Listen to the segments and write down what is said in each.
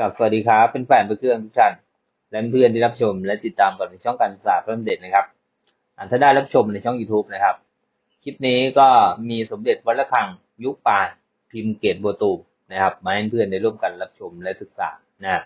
กับสวัสดีครับเป็นแฟนเพื่อนทุกท่านและเพื่อนที่รับชม และติดตามกันในช่องการศึกษาเพิ่มเด็ดนะครับอ่าถ้าได้รับชมในช่อง YouTube นะครับ คลิปนี้ก็มีสมเด็จวัดระฆังยุคปานพิมพ์เกตบัวตูมนะครับมาให้เพื่อนได้ร่วมกันรับชมและศึกษานะ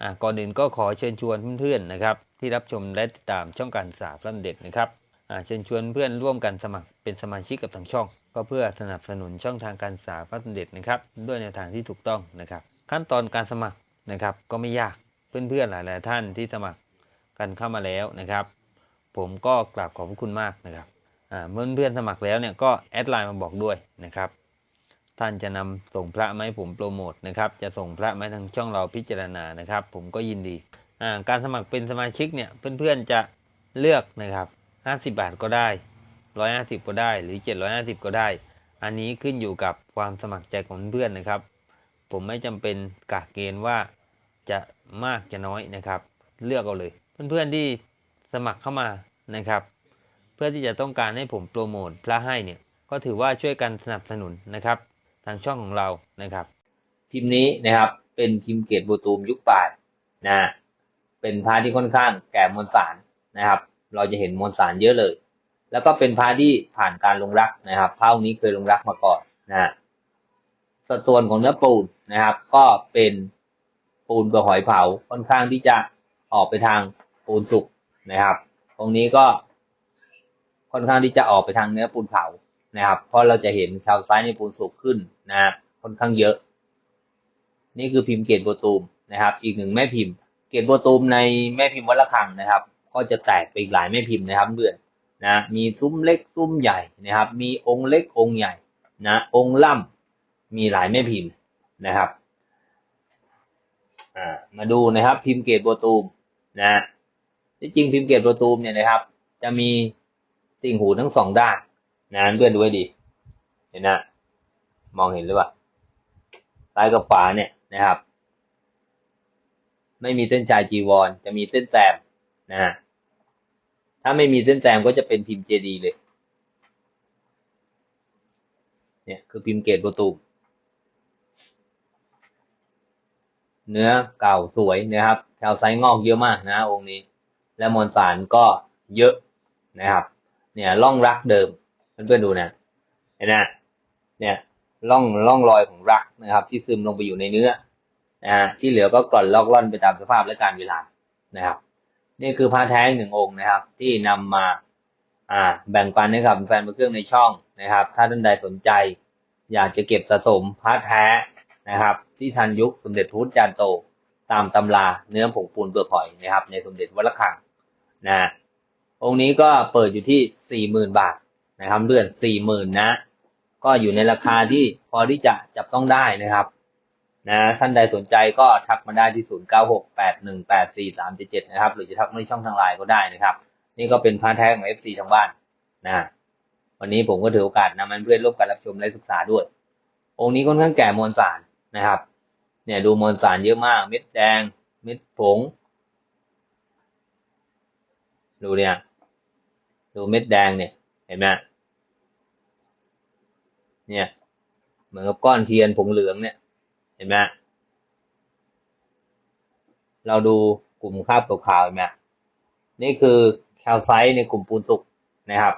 อ่าก่อนอื่นก็ขอเชิญชวนเพื่อนๆนะครับ ที่รับชมและติดตามช่องการศึกษาพระเด็ดนะครับอ่าเชิญชวนเพื่อนร่วมกันสมัครเป็นสมาชิกกับทางช่อง ก็เพื่อสนับสนุนช่องทางการศึกษาพระเด็ดนะครับ ด้วยแนวทางที่ถูกต้องนะครับ ขั้นตอนการสมัครนะครับ ก็ไม่ยากเพื่อนๆหลายๆท่านที่สมัครกันเข้ามาแล้วนะครับ ผมก็กราบขอบพระคุณมากนะครับอ่าเมื่อเพื่อนสมัครแล้วเนี่ยก็แอดไลน์มาบอกด้วยนะครับ ท่านจะนำส่งพระมาให้ผมโปรโมทนะครับ จะส่งพระไหมทางช่องเราพิจารณานะครับ ผมก็ยินดีอ่าการสมัครเป็นสมาชิกเนี่ยเพื่อนๆจะเลือกนะครับ 50 บาทก็ได้ 150 ก็ได้หรือ 750 ก็ได้ อันนี้ขึ้นอยู่กับความสมัครใจของเพื่อนนะครับ ผมไม่จำเป็นกะเกณฑ์ว่าจะมากจะน้อยนะครับ เลือกเอาเลย เพื่อนๆที่สมัครเข้ามานะครับ เพื่อที่จะต้องการให้ผมโปรโมทพระให้เนี่ยก็ถือว่าช่วยกันสนับสนุนนะครับ ทางช่องของเรานะครับพิมนี้นะครับ เป็นพิมเกตบัวตูมยุคปานนะเป็นพระที่ค่อนข้างแก่มวลสารนะครับ เราจะเห็นมวลสารเยอะเลย แล้วก็เป็นพระที่ผ่านการลงรักนะครับพระองค์นี้เคยลงรักมาก่อนนะ สัดส่วนของเนื้อปูนนะครับ ก็เป็นปูนกับหอยเผาค่อนข้างที่จะออกไปทางปูนสุกนะครับ ตรงนี้ก็ค่อนข้างที่จะออกไปทางเนื้อปูนเผานะครับ เพราะเราจะเห็นชาวซ้ายในปูนสุกขึ้นนะค่อนข้างเยอะ นี่คือพิมพ์เกตโบตูมนะครับ อีกหนึ่งแม่พิมพ์ เกตโบตูมในแม่พิมพ์วัดระฆังนะครับ ก็จะแตกไปอีกหลายแม่พิมพ์นะครับเพื่อนนะมีซุ้มเล็กซุ้มใหญ่นะครับ มีองค์เล็กองค์ใหญ่นะองค์ล่ำ มีหลายแม่พิมพ์นะครับอ่ามาดูนะครับ พิมพ์เกตโบตูมนะที่จริงพิมพ์เกตโบตูมเนี่ยนะครับ จะมีติ่งหูทั้งสองด้านนะเพื่อนดูให้ดี เห็นนะมองเห็นหรือเปล่าซ้ายกับขวาเนี่ยนะครับ ไม่มีเส้นชายจีวร จะมีเส้นแต้มนะฮะถ้าไม่มีเส้นแต้มก็จะเป็นพิมพ์เจดีเลย เนี่ยคือพิมพ์เกตโบตูม เนื้อเก่าสวยนะครับชาวไซงอกเยอะมากนะองค์นี้ และมวลสารก็เยอะนะครับ เนี่ยร่องรักเดิมเพื่อนๆดูนะเห็นนะเนี่ยร่องร่องรอยของรักนะครับ ที่ซึมลงไปอยู่ในเนื้อนะที่เหลือก็กร่อนลอกล่อนไปตามสภาพและการเวลานะครับ นี่คือพระแท้หนึ่งองค์นะครับ ที่นำมา อ่า แบ่งปันให้กับแฟนเครื่องในช่องนะครับ ถ้าท่านใดสนใจ อยากจะเก็บสะสมพระแท้ นะครับ ที่ทันยุคสมเด็จพุทธจารย์โต ตามตำราเนื้อผงปูนเปลือกหอยนะครับ ในสมเด็จวัดระฆังนะองค์นี้ก็เปิดอยู่ที่สี่หมื่นบาทนะครับเดือนสี่หมื่นนะ ก็อยู่ในราคาที่พอที่จะจับต้องได้นะครับนะท่านใดสนใจก็ทักมาได้ที่ศูนย์เก้าหกแปดหนึ่งแปดสี่สามเจ็ดเจ็ดนะครับ หรือจะทักในช่องทางไลน์ก็ได้นะครับ นี่ก็เป็นพาร์ทแท้ของเอฟซีทางบ้านนะวันนี้ผมก็ถือโอกาสนำมันเพื่อนร่วมกันรับชมและศึกษาด้วย องค์นี้ค่อนข้างแก่มวลสาร นะครับ เนี่ยดูมวลสารเยอะมาก เม็ดแดง เม็ดผง ดูเนี่ย ดูเม็ดแดงเนี่ยเห็นไหมเนี่ย เหมือนกับก้อนเทียนผงเหลืองเนี่ย เห็นไหมเราดูกลุ่มคราบขาวๆเห็นไหมนี่คือแคลไซต์ในกลุ่มปูนสุกนะครับ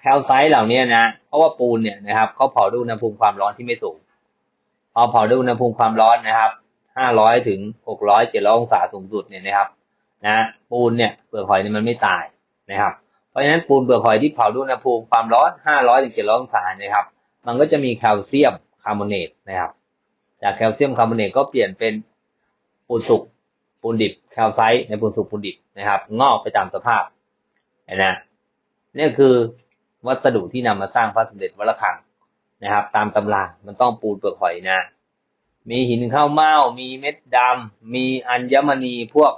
แคลไซต์เหล่านี้นะ เพราะว่าปูนเนี่ยนะครับเขาเผาด้วยอุณหภูมิความร้อนที่ไม่สูง พอเผาด้วยอุณหภูมิความร้อนนะครับห้าร้อยถึงหกร้อยเจ็ดร้องศาสูงสุดเนี่ยนะครับ นะ ปูนเนี่ยเปลือกหอยเนี่ยมันไม่ตายนะครับ เพราะฉะนั้นปูนเปลือกหอยที่เผาด้วยอุณหภูมิความร้อนห้าร้อยถึงเจ็ดร้องศานะครับ มันก็จะมีแคลเซียมคาร์บอเนตนะครับ จากแคลเซียมคาร์บอเนตก็เปลี่ยนเป็นปูนสุก ปูนดิบ แคลไซต์ในปูนสุกปูนดิบนะครับ งอกไปตามสภาพนะนี่คือวัสดุที่นำมาสร้างพระสมเด็จวัดระฆัง นะครับ ตามตำรามันต้องปูนเปลือกหอยนะ มีหินข้าวเม่ามีเม็ดดำมีอัญมณีพวก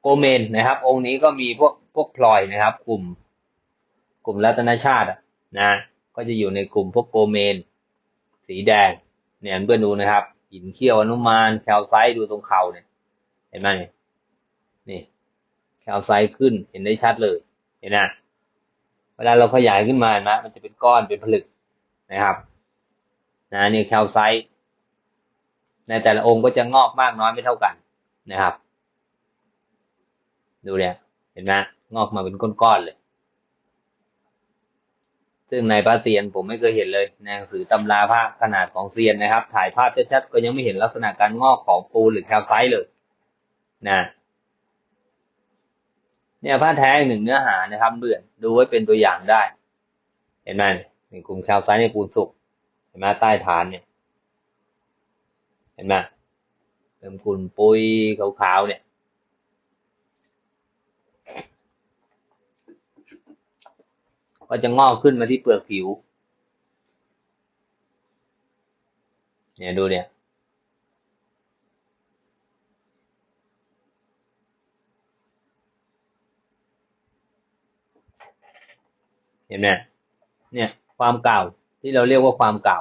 โกเมนนะครับ องค์นี้ก็มีพวกพวกพลอยนะครับ กลุ่ม กลุ่มรัตนชาตินะ ก็จะอยู่ในกลุ่มพวกโกเมน สีแดง เนี่ยเพื่อนดูนะครับ หินเขี้ยวอนุมานแคลไซต์ดูตรงเข่าเนี่ย เห็นไหมนี่แคลไซต์ขึ้นเห็นได้ชัดเลย เห็นนะเวลาเราขยายขึ้นมานะ มันจะเป็นก้อนเป็นผลึก นะครับนะนี่แคลไซต์ในแต่ละองค์ก็จะงอกมากน้อยไม่เท่ากันนะครับ ดูเนี่ยเห็นไหมงอกมาเป็นก้อนๆเลย ซึ่งในพระเซียนผมไม่เคยเห็นเลยในหนังสือตำราภาพขนาดของเซียนนะครับ ถ่ายภาพชัดๆก็ยังไม่เห็นลักษณะการงอกของปูนหรือแคลไซต์เลยนะเนี่ยผ้าแท้หนึ่งเนื้อหานะครับเบื่อนดูไว้เป็นตัวอย่างได้ เห็นไหม นี่กลุ่มแคลไซต์ในปูนสุกเห็นไหมใต้ฐานเนี่ย เห็นไหมเป็นกลุ่มปุยขาวๆเนี่ย ก็จะงอกขึ้นมาที่เปลือกผิว เนี่ยดูเนี่ยเห็นไหมเนี่ย ความเก่าที่เราเรียกว่าความเก่า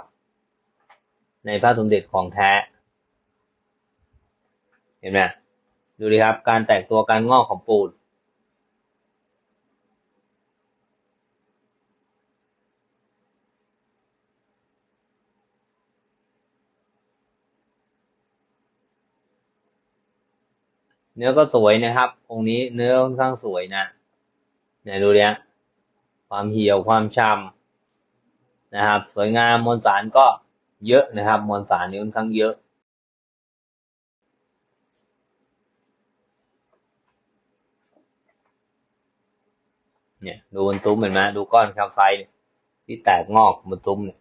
ในพระสมเด็จของแท้ เห็นไหมดูดิครับ การแตกตัวการงอกของปูนเนื้อก็สวยนะครับ องค์นี้เนื้อค่อนข้างสวยนะเนี่ยดูเนี่ยความเหี่ยวความช้ำ นะครับ สวยงามมวลสารก็เยอะนะครับ มวลสารนี่ค่อนข้างเยอะเนี่ยดูบนซุ้มเห็นไหมดูก้อนแคลไซต์ที่แตกงอกบนซุ้มเนี่ย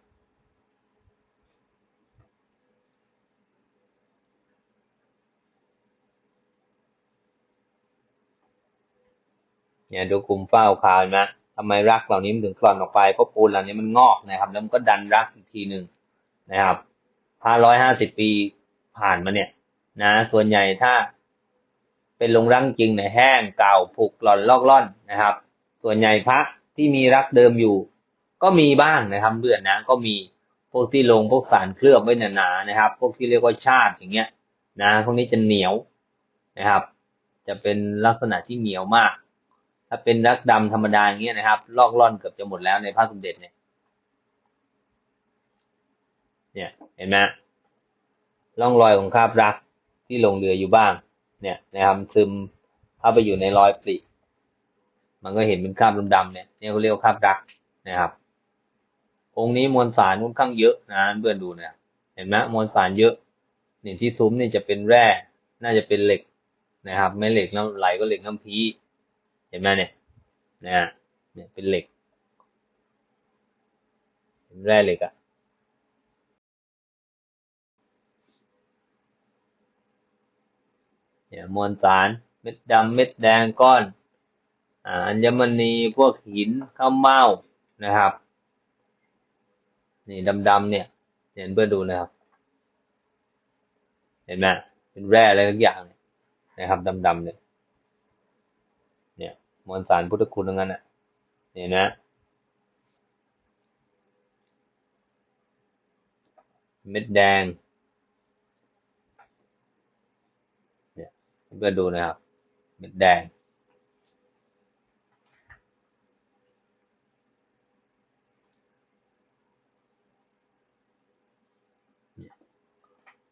เนี่ยดูกลุ่มฝ้าขาวเห็นไหม ทำไมรักเหล่านี้มันถึงกร่อนออกไปเพราะปูนเหล่านี้มันงอกนะครับ แล้วมันก็ดันรักอีกทีหนึ่งนะครับห้าร้อยห้าสิบปีผ่านมาเนี่ย นะ ส่วนใหญ่ถ้าเป็นลงรักจริงเนี่ยแห้งเก่าผุกหล่อนลอกล่อนนะครับ ส่วนใหญ่พระที่มีรักเดิมอยู่ ก็มีบ้างนะครับเดือนนะก็มีพวกที่ลงพวกสารเคลือบไว้หนาๆนะครับ พวกที่เรียกว่าชาติอย่างเงี้ย นะพวกนี้จะเหนียวนะครับ จะเป็นลักษณะที่เหนียวมาก ถ้าเป็นรักดำธรรมดาอย่างเงี้ยนะครับ ลอกล่อนเกือบจะหมดแล้วในพระสมเด็จเนี่ย เนี่ยเห็นไหมร่องรอยของคราบรักที่ลงเรืออยู่บ้าง เนี่ยนะครับซึมเข้าไปอยู่ในรอยปริมันก็เห็นเป็นคราบดำๆเนี่ยเนี่ยเขาเรียกว่าคราบรักนะครับ องค์นี้มวลสารค่อนข้างเยอะนะเพื่อนดูนะเห็นไหมมวลสารเยอะเนี่ยที่ซุ้มเนี่ยจะเป็นแร่ น่าจะเป็นเหล็กนะครับ ไม่เหล็กน้ำไหลก็เหล็กน้ำพี เห็นไหมเนี่ยนะฮะเนี่ยเป็นเหล็กเป็นแร่เหล็กอะเนี่ยมวลสารเม็ดดำเม็ดแดงก้อนอัญมณีพวกหินข้าวเม่านะครับ นี่ดำๆเนี่ยเห็นเพื่อดูนะครับ เห็นไหมเป็นแร่อะไรทุกอย่างนะครับดำๆเนี่ยเนี่ย มวลสารพุทธคุณทั้งนั้นอะเนี่ยนะ เม็ดแดง เนี่ยเพื่อดูนะครับ เม็ดแดง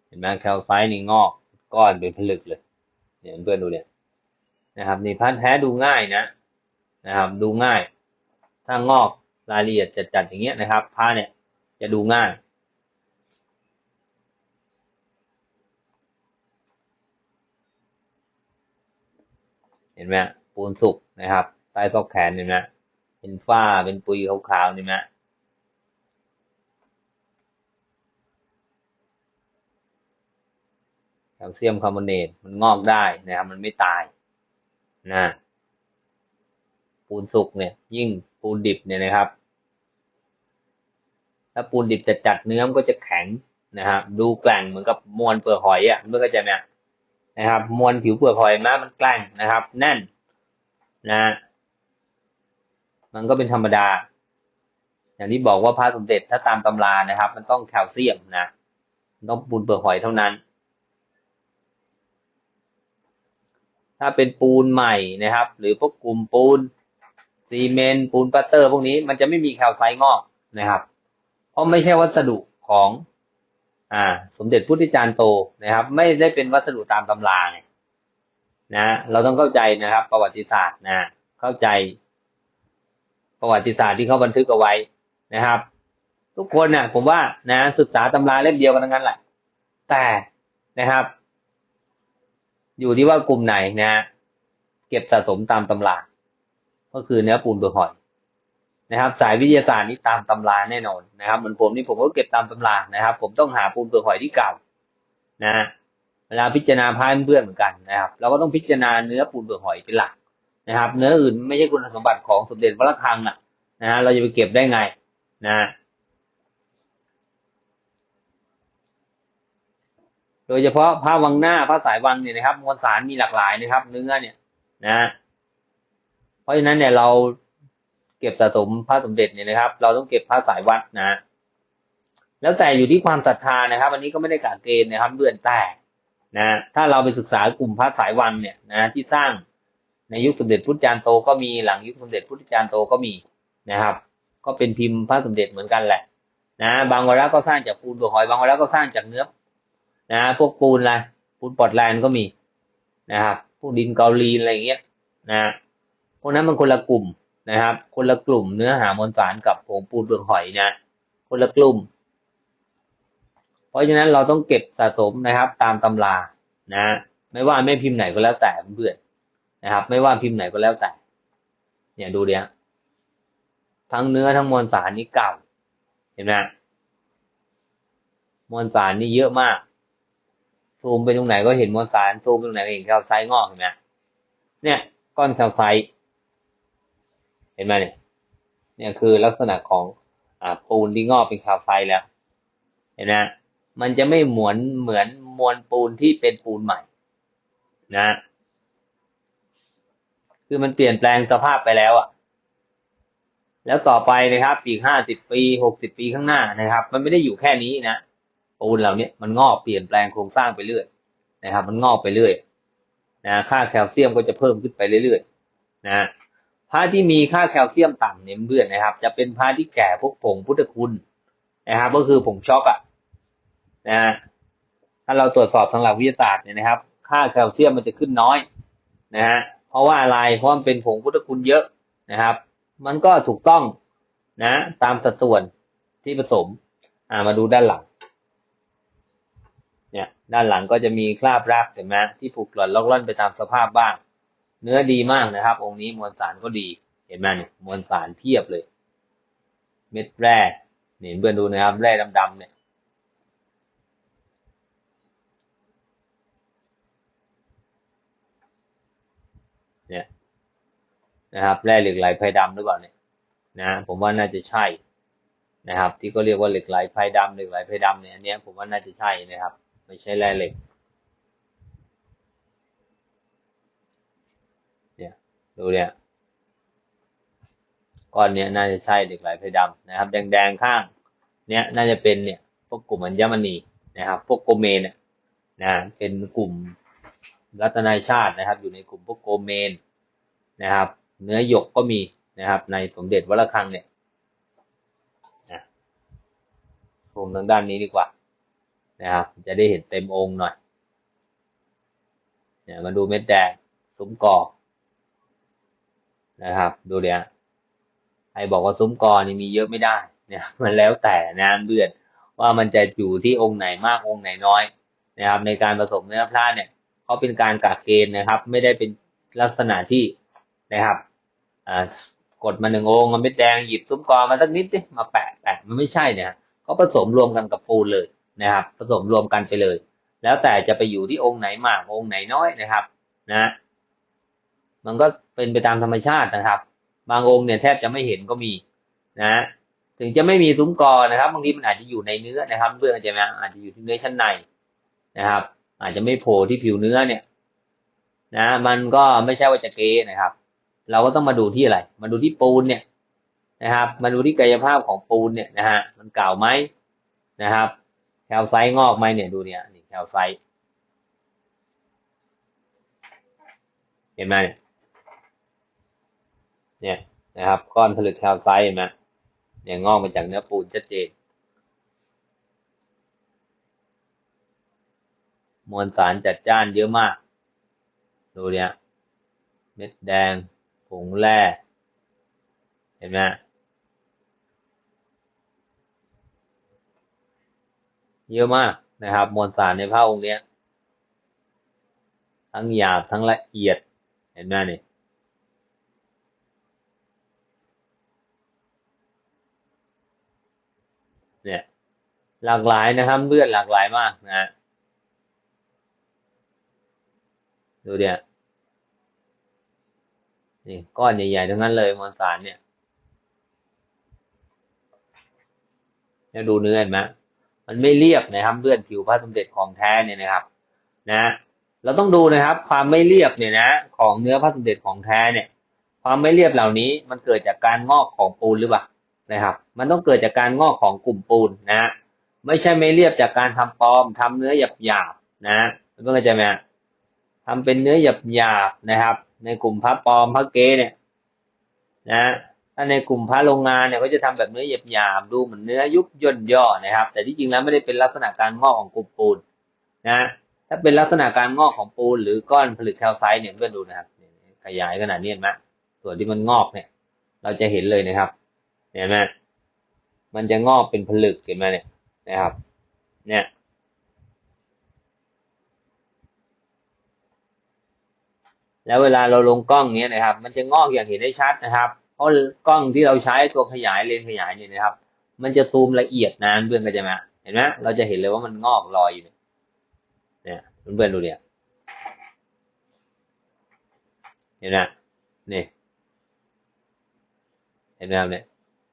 เห็นไหมแคลไซต์นี่งอก ก้อนเป็นผลึกเลย เนี่ยเพื่อนดูเนี่ย นะครับนี่พันแท้ดูง่ายนะนะครับ ดูง่าย ถ้างอกรายละเอียดจัดๆอย่างเงี้ยนะครับผ้าเนี่ยจะดูง่ายเห็นไหมปูนสุกนะครับใต้ซอกแขนเห็นไหมเป็นฝ้าเป็นปุยขาวๆเห็นไหมแคลเซียมคาร์บอเนตมันงอกได้นะครับ มันไม่ตาย นะปูนสุกเนี่ย ยิ่งปูนดิบเนี่ยนะครับ ถ้าปูนดิบจะจัดเนื้อมันก็จะแข็งนะครับดูแกล่งเหมือนกับมวลเปลือกหอยอะเมื่อเข้าใจไหมนะครับ มวลผิวเปลือกหอยมามันแกล้งนะครับ แน่นนะ มันก็เป็นธรรมดา อย่างที่บอกว่าพระสมเด็จถ้าตามตำรานะครับ มันต้องแคลเซียมนะต้องปูนเปลือกหอยเท่านั้น ถ้าเป็นปูนใหม่นะครับ หรือพวกกลุ่มปูนซีเมนต์ปูนปัตเตอร์ พวกนี้มันจะไม่มีแคลไซต์งอกนะครับ เพราะไม่ใช่วัสดุของอ่า สมเด็จพุทธจารย์โตนะครับ ไม่ได้เป็นวัสดุตามตำราไงนะเราต้องเข้าใจนะครับ ประวัติศาสตร์นะเข้าใจ ประวัติศาสตร์ที่เขาบันทึกเอาไว้นะครับ ทุกคนนะผมว่านะศึกษาตำราเล่มเดียวกันทั้งนั้นแหละแต่นะครับ อยู่ที่ว่ากลุ่มไหนนะเก็บสะสมตามตำราก็คือเนื้อปูนตัวหอยนะครับ สายวิทยาศาสตร์นี่ตามตำราแน่นอนนะครับเหมือนผมนี่ผมก็เก็บตามตำรานะครับ ผมต้องหาปูนตัวหอยที่เก่านะเวลาพิจารณาพายเพื่อนเหมือนกันนะครับ เราก็ต้องพิจารณาเนื้อปูนตัวหอยเป็นหลักนะครับ เนื้ออื่นไม่ใช่คุณสมบัติของสมเด็จพระคังอะนะฮะเราจะไปเก็บได้ไงนะ โดยเฉพาะผ้าวังหน้าผ้าสายวังเนี่ยนะครับมวลสารมีหลากหลายนะครับ เนื้อเนี่ยนะ เพราะฉะนั้นเนี่ยเราเก็บสะสมพระสมเด็จเนี่ยนะครับ เราต้องเก็บพระสายวัดนะแล้วแต่อยู่ที่ความศรัทธานะครับ อันนี้ก็ไม่ได้กาเกณฑ์นะครับเบื่อนแต่นะถ้าเราไปศึกษากลุ่มพระสายวังเนี่ยนะที่สร้างในยุคสมเด็จพุทธจารย์โตก็มีหลังยุคสมเด็จพุทธจารย์โตก็มีนะครับ ก็เป็นพิมพ์พระสมเด็จเหมือนกันแหละ นะ บางวาระก็สร้างจากปูนตัวหอยบางวาระก็สร้างจากเนื้อ นะพวกปูนอะไรปูนปอดแลนด์ก็มีนะครับพวกดินเกาหลีอะไรเงี้ยนะพวกนั้นมันคนละกลุ่มนะครับ คนละกลุ่มเนื้อหามวลสารกับผงปูนเปลือกหอยนะคนละกลุ่ม เพราะฉะนั้นเราต้องเก็บสะสมนะครับ ตามตำรานะไม่ว่าไม่พิมพ์ไหนก็แล้วแต่เพื่อนนะครับ ไม่ว่าพิมพ์ไหนก็แล้วแต่ เนี่ยดูเดี๋ยวทั้งเนื้อทั้งมวลสารนี่เก่าเห็นไหมมวลสารนี่เยอะมาก ซูมไปตรงไหนก็เห็นมวลสารซูมไปตรงไหนก็เห็นแคลไซต์งอกเห็นไหมเนี่ยก้อนแคลไซต์เห็นไหมเนี่ยเนี่ยคือลักษณะของอ่าปูนที่งอกเป็นแคลไซต์แล้ว เห็นไหมมันจะไม่เหมือนเหมือนมวลปูนที่เป็นปูนใหม่ นะ คือมันเปลี่ยนแปลงสภาพไปแล้วอะ แล้วต่อไปนะครับ อีกห้าสิบปีหกสิบปีข้างหน้านะครับ มันไม่ได้อยู่แค่นี้นะ ปูนเหล่านี้มันงอกเปลี่ยนแปลงโครงสร้างไปเรื่อยนะครับ มันงอกไปเรื่อยนะค่าแคลเซียมก็จะเพิ่มขึ้นไปเรื่อยๆนะผ้าที่มีค่าแคลเซียมต่ำเนี่ยเพื่อนนะครับ จะเป็นผ้าที่แก่พวกผงพุทธคุณนะครับ ก็คือผงช็อกอะนะถ้าเราตรวจสอบทางหลักวิทยาศาสตร์เนี่ยนะครับ ค่าแคลเซียมมันจะขึ้นน้อยนะฮะเพราะว่าอะไรเพราะมันเป็นผงพุทธคุณเยอะนะครับ มันก็ถูกต้องนะ ตามสัดส่วนที่ผสม อ่ามาดูด้านหลัง ด้านหลังก็จะมีคราบรากเห็นไหมที่ผูกหล่อนลอกล่อนไปตามสภาพบ้าง เนื้อดีมากนะครับ องค์นี้มวลสารก็ดี เห็นไหมเนี่ยมวลสารเพียบเลย เม็ดแร่เห็นเพื่อนดูนะครับแร่ดำๆเนี่ยเนี่ยนะครับแร่เหล็กไหลไพดำหรือเปล่าเนี่ยนะผมว่าน่าจะใช่นะครับ ที่ก็เรียกว่าเหล็กไหลไพดำเหล็กไหลไพดำเนี่ยอันนี้ผมว่าน่าจะใช่นะครับ ไม่ใช่แร่เหล็ก เนี่ย ดูเนี่ย ก้อนเนี้ยน่าจะใช่เหล็กไหลไพดำนะครับ แดงๆข้าง เนี้ยน่าจะเป็นเนี่ย พวกกลุ่มอัญมณีนะครับ พวกโกเมนเนี่ยนะ เป็นกลุ่มรัตนาชาตินะครับ อยู่ในกลุ่มพวกโกเมนนะครับ เนื้อหยกก็มีนะครับ ในสมเด็จวัดระฆังเนี่ยนะชมทางด้านนี้ดีกว่า นะครับ จะได้เห็นเต็มองค์หน่อยเนี่ยมาดูเม็ดแดงซุ้มกอนะครับ ดูเดี๋ยวใครบอกว่าซุ้มกอนี่มีเยอะไม่ได้เนี่ยมันแล้วแต่นะเบื่อนว่ามันจะอยู่ที่องค์ไหนมากองค์ไหนน้อยนะครับ ในการผสมเนื้อพระเนี่ยเขาเป็นการกากเกณฑ์นะครับ ไม่ได้เป็นลักษณะที่นะครับอ่ากดมาหนึ่งองค์มันไม่แดงหยิบซุ้มกอมาสักนิดสิมาแปะแปะมันไม่ใช่เนี่ยเขาผสมรวมกันกับปูนเลย นะครับผสมรวมกันไปเลย แล้วแต่จะไปอยู่ที่องค์ไหนมากองค์ไหนน้อยนะครับนะมันก็เป็นไปตามธรรมชาตินะครับ บางองค์เนี่ยแทบจะไม่เห็นก็มีนะถึงจะไม่มีซุ้มกอนะครับบางทีมันอาจจะอยู่ในเนื้อนะครับเบื้องใช่ไหมอาจจะอยู่ที่เนื้อชั้นในนะครับ อาจจะไม่โผล่ที่ผิวเนื้อเนี่ย นะ มันก็ไม่ใช่ว่าจะเกนะครับ เราก็ต้องมาดูที่อะไร มาดูที่ปูนเนี่ยนะครับ มาดูที่กายภาพของปูนเนี่ยนะฮะมันเก่าไหมนะครับ แคลไซต์งอกไหมเนี่ยดูเนี่ยนี่แคลไซต์เห็นไหมเนี่ยนะครับ ก้อนผลึกแคลไซต์เห็นไหมเนี่ยงอกมาจากเนื้อปูนชัดเจน มวลสารจัดจ้านเยอะมาก ดูเนี่ยเม็ดแดงผงแร่เห็นไหม เยอะมากนะครับ มวลสารในพระองค์เนี้ย ทั้งหยาบทั้งละเอียดเห็นไหมนี่เนี่ย หลากหลายนะครับเลือดหลากหลายมากนะดูเดี๋ยนี่ก้อนใหญ่ๆทั้งนั้นเลยมวลสารเนี่ยแล้วดูเนื้อเห็นไหม มันไม่เรียบนะครับเลือดผิวพระสมเด็จของแท้เนี่ยนะครับ นะ เราต้องดูนะครับ ความไม่เรียบเนี่ยนะ ของเนื้อพระสมเด็จของแท้เนี่ย ความไม่เรียบเหล่านี้มันเกิดจากการงอกของปูนหรือเปล่านะครับ มันต้องเกิดจากการงอกของกลุ่มปูนนะไม่ใช่ไม่เรียบจากการทำปลอมทำเนื้อหยาบๆนะเพื่อนเข้าใจไหมทำเป็นเนื้อหยาบๆนะครับ ในกลุ่มพระปลอมพระเกเนี่ย นะ ถ้าในกลุ่มพระโรงงานเนี่ยก็จะทำแบบเนื้อหยาบๆดูเหมือนเนื้อยุบย่นย่อนะครับ แต่ที่จริงแล้วไม่ได้เป็นลักษณะการงอกของกลุ่มปูนนะถ้าเป็นลักษณะการงอกของปูน หรือก้อนผลึกแคลไซต์เนี่ยก็ดูนะครับ ขยายขนาดนี้เห็นไหมส่วนที่มันงอกเนี่ย เราจะเห็นเลยนะครับเห็นไหมมันจะงอกเป็นผลึกเห็นไหมเนี่ยนะครับ เนี่ยแล้วเวลาเราลงกล้องเนี้ยนะครับ มันจะงอกอย่างเห็นได้ชัดนะครับ เพราะกล้องที่เราใช้ตัวขยายเลนขยายเนี่ยนะครับ มันจะซูมละเอียดนะเพื่อนก็จะมาเห็นไหมเราจะเห็นเลยว่ามันงอกรอยอยู่เนี่ยเพื่อนๆดูเนี่ยเห็นไหมนี่เห็นไหมครับเนี่ย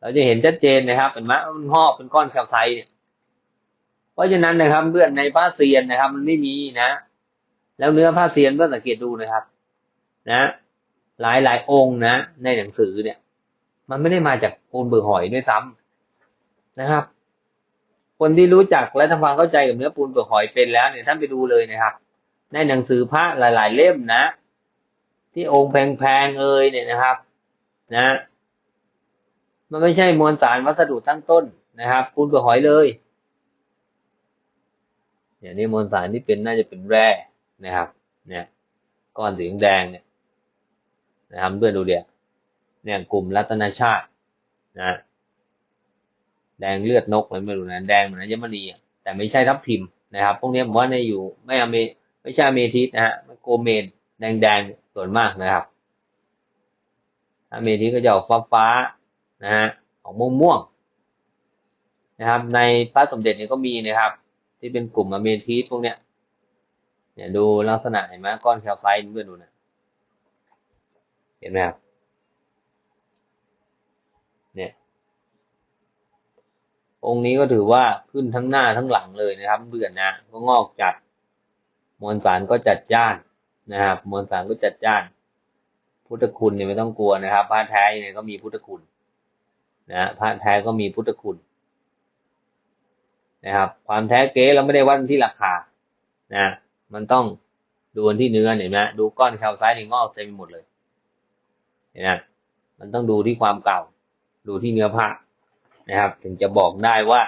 เราจะเห็นชัดเจนนะครับเห็นไหมมันงอกเป็นก้อนแคลไซต์เนี่ยเพราะฉะนั้นนะครับเพื่อนในผ้าเซียนนะครับ มันไม่มีนะ แล้วเนื้อผ้าเซียนก็สังเกตดูนะครับ นะ หลายหลายองค์นะ ในหนังสือเนี่ย มันไม่ได้มาจากปูนเบือหอยด้วยซ้ำนะครับ คนที่รู้จักและทำความเข้าใจกับเนื้อปูนเบือหอยเป็นแล้วเนี่ยท่านไปดูเลยนะครับ ในหนังสือพระหลาย ๆ เล่มนะ ที่องค์แพงๆเอ่ยเนี่ยนะครับ นะ มันไม่ใช่มวลสารวัสดุตั้งต้นนะครับปูนเบือหอยเลยอย่างนี้มวลสารที่เป็นน่าจะเป็นแร่นะครับ เนี่ย ก้อนสีแดงเนี่ย นะครับเพื่อนดูเดียเนี่ยกลุ่มรัตนชาตินะแดงเลือดนกอะไรไม่รู้นะแดงเหมือนอัญมณีแต่ไม่ใช่ทับทิมนะครับ พวกนี้ผมว่าในอยู่ไม่อเมไม่ใช่อเมทิสนะฮะโกเมนแดงแดงส่วนมากนะครับอเมทิสก็จะออกฟ้าฟ้านะฮะออกม่วงม่วงนะครับ ในพระสมเด็จเนี่ยก็มีนะครับ ที่เป็นกลุ่มอเมทิสพวกเนี้ยเนี่ยดูลักษณะเห็นไหมก้อนแคลไฟต์เพื่อนดูนะ เห็นไหมครับ เนี่ย องค์นี้ก็ถือว่าขึ้นทั้งหน้าทั้งหลังเลยนะครับ เบื่อนะ ก็งอกจัด มวลสารก็จัดจ้านนะครับ มวลสารก็จัดจ้าน พุทธคุณเนี่ยไม่ต้องกลัวนะครับพระแท้เนี่ยก็มีพุทธคุณนะพระแท้ก็มีพุทธคุณนะครับ ความแท้เก๊เราไม่ได้วัดที่ราคานะ มันต้องดูที่เนื้อเห็นไหมดูก้อนแคลไซต์นี่งอกเต็มไปหมดเลย นไหมมันต้องดูที่ความเก่า ดูที่เนื้อผ้านะครับ ถึงจะบอกได้ว่า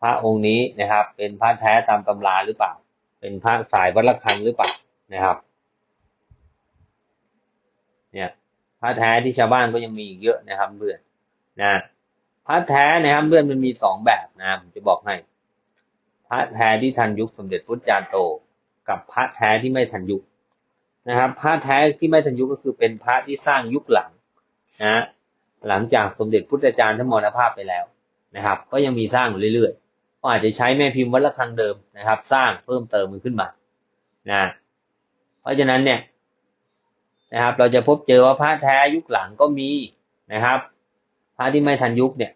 พระองค์นี้นะครับ เป็นพระแท้ตามตำราหรือเปล่า เป็นพระสายวัดระฆังหรือเปล่านะครับ เนี่ยพระแท้ที่ชาวบ้านก็ยังมีอีกเยอะนะครับเพื่อนนะพระแท้นะครับเพื่อนมันมีสองแบบนะผมจะบอกให้ พระแท้ที่ทันยุคสมเด็จพุทธจารย์โต กับพระแท้ที่ไม่ทันยุค นะครับ พระแท้ที่ไม่ทันยุคก็คือเป็นพระที่สร้างยุคหลังนะหลังจากสมเด็จพุทธจารย์ท่านมรณภาพไปแล้วนะครับ ก็ยังมีสร้างอยู่เรื่อยๆก็อาจจะใช้แม่พิมพ์วัดระฆังเดิมนะครับ สร้างเพิ่มเติมมันขึ้นมานะเพราะฉะนั้นเนี่ยนะครับ เราจะพบเจอว่าพระแท้ยุคหลังก็มีนะครับพระที่ไม่ทันยุคเนี่ย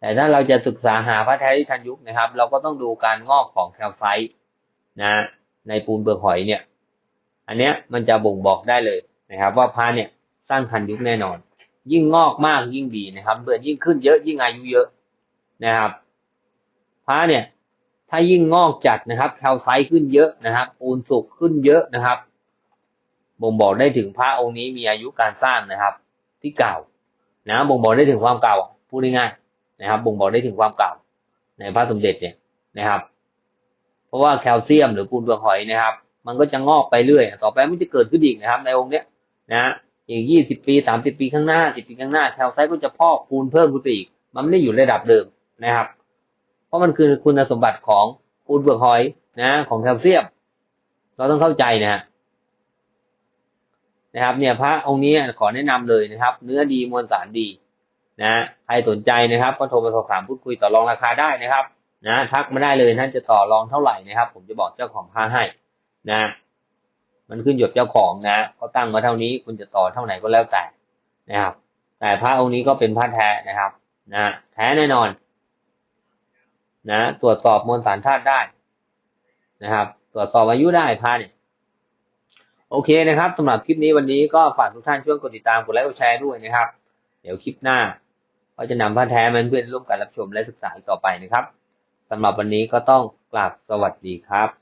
แต่ถ้าเราจะศึกษาหาพระแท้ที่ทันยุคนะครับ เราก็ต้องดูการงอกของแคลไซต์นะ ในปูนเปลือกหอยเนี่ย อันเนี้ยมันจะบ่งบอกได้เลยนะครับ ว่าพระเนี่ยสร้างทันยุคแน่นอน ยิ่งงอกมากยิ่งดีนะครับเบื่อยิ่งขึ้นเยอะยิ่งอายุเยอะนะครับพระเนี่ย ถ้ายิ่งงอกจัดนะครับแคลไซต์ขึ้นเยอะนะครับปูนสุกขึ้นเยอะนะครับบ่งบอกได้ถึงพระองค์นี้มีอายุการสร้างนะครับ ที่เก่านะบ่งบอกได้ถึงความเก่าพูดง่ายๆนะครับ บ่งบอกได้ถึงความเก่าในพระสมเด็จเนี่ยนะครับ เพราะว่าแคลเซียมหรือปูนเปลือกหอยนะครับ มันก็จะงอกไปเรื่อย ต่อไปมันจะเกิดขึ้นอีกนะครับ ในองค์เนี้ยนะอีกยี่สิบปีสามสิบปีข้างหน้าสิบปีข้างหน้าแคลไซต์ก็จะพอกปูนเพิ่มขึ้นไปอีก มันไม่ได้อยู่ระดับเดิมนะครับ เพราะมันคือคุณสมบัติของปูนเปลือกหอยนะของแคลเซียม เราต้องเข้าใจนะนะครับ เนี่ยพระองค์นี้ขอแนะนำเลยนะครับ เนื้อดีมวลสารดีนะใครสนใจนะครับ ก็โทรมาสอบถามพูดคุยต่อรองราคาได้นะครับ นะทักมาได้เลยท่านจะต่อรองเท่าไหร่นะครับ ผมจะบอกเจ้าของผ้าให้ นะ มันขึ้นอยู่กับเจ้าของนะเขาตั้งมาเท่านี้คุณจะต่อเท่าไหร่ก็แล้วแต่นะครับ แต่พระองค์นี้ก็เป็นพระแท้นะครับ นะแท้แน่นอน นะตรวจสอบมวลสารธาตุได้นะครับ ตรวจสอบอายุได้พระเนี่ยโอเคนะครับสำหรับคลิปนี้วันนี้ก็ฝากทุกท่านช่วยกดติดตามกดไลค์กดแชร์ด้วยนะครับ เดี๋ยวคลิปหน้าก็จะนำผ้าแท้มาเพื่อนร่วมกันรับชมและศึกษาต่อไปนะครับสำหรับวันนี้ก็ต้องกราบสวัสดีครับ